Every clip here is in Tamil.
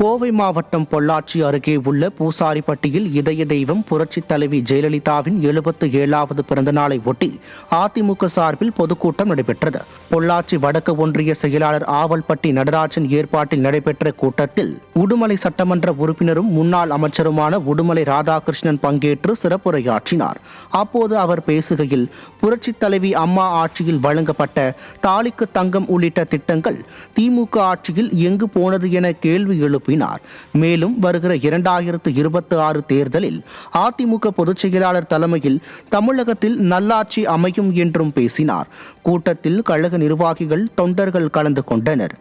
கோவை மாவட்டம் பொள்ளாச்சி அருகே உள்ள பூசாரிப்பட்டியில் இதய தெய்வம் புரட்சித் தலைவி ஜெயலலிதாவின் எழுபத்து ஏழாவது பிறந்தநாளை ஒட்டி அதிமுக சார்பில் பொதுக்கூட்டம் நடைபெற்றது. பொள்ளாச்சி வடக்கு ஒன்றிய செயலாளர் ஆவல்பட்டி நடராஜன் ஏற்பாட்டில் நடைபெற்ற கூட்டத்தில் உடுமலை சட்டமன்ற உறுப்பினரும் முன்னாள் அமைச்சருமான உடுமலை ராதாகிருஷ்ணன் பங்கேற்று சிறப்புரையாற்றினார். அப்போது அவர் பேசுகையில் புரட்சித் தலைவி அம்மா ஆட்சியில் வழங்கப்பட்ட தாலிக்கு தங்கம் உள்ளிட்ட திட்டங்கள் திமுக ஆட்சியில் எங்கு போனது என கேள்வி எழுப்பினார் மேலும் வருகிற இரண்டாயிரத்து இருபத்தி ஆறு தேர்தலில் அதிமுக பொதுச் செயலாளர் தலைமையில் தமிழகத்தில் நல்லாட்சி அமையும் என்றும் பேசினார். கூட்டத்தில் கழக நிர்வாகிகள் தொண்டர்கள் கலந்து கொண்டனர்.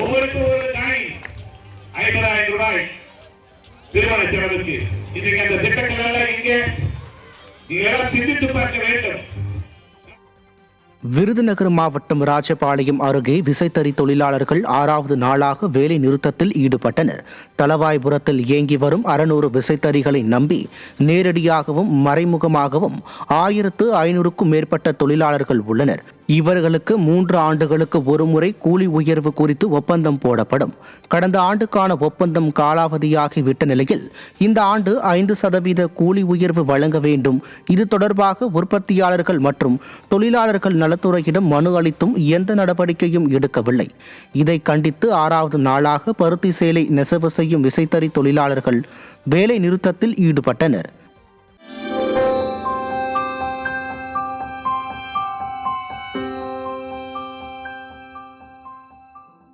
ஒவ்வொருக்கும் ஒரு காயின் ஐம்பதாயிரம் ரூபாய். திருமண செலவுக்கு. இன்றைக்கு அந்த திட்டங்கள் எல்லாம் இங்கே சிந்தித்து பார்க்க வேண்டும். விருதுநகர் மாவட்டம் ராஜபாளையம் அருகே விசைத்தறி தொழிலாளர்கள் ஆறாவது நாளாக வேலை நிறுத்தத்தில் ஈடுபட்டனர். தலவாய்புரத்தில் இயங்கி வரும் அறுநூறு விசைத்தறிகளை நம்பி நேரடியாகவும் மறைமுகமாகவும் ஆயிரத்து ஐநூறுக்கும் மேற்பட்ட தொழிலாளர்கள் உள்ளனர். இவர்களுக்கு மூன்று ஆண்டுகளுக்கு ஒருமுறை கூலி உயர்வு குறித்து ஒப்பந்தம் போடப்படும். கடந்த ஆண்டுக்கான ஒப்பந்தம் காலாவதியாகிவிட்ட நிலையில் இந்த ஆண்டு ஐந்து சதவீத கூலி உயர்வு வழங்க வேண்டும். இது தொடர்பாக உற்பத்தியாளர்கள் மற்றும் தொழிலாளர்கள் நலத்துறையிடம் மனு அளித்தும் எந்த நடவடிக்கையும் எடுக்கவில்லை. இதை கண்டித்து ஆறாவது நாளாக பருத்தி சேலை நெசவு செய்யும் விசைத்தறி தொழிலாளர்கள் வேலை நிறுத்தத்தில் ஈடுபட்டனர்.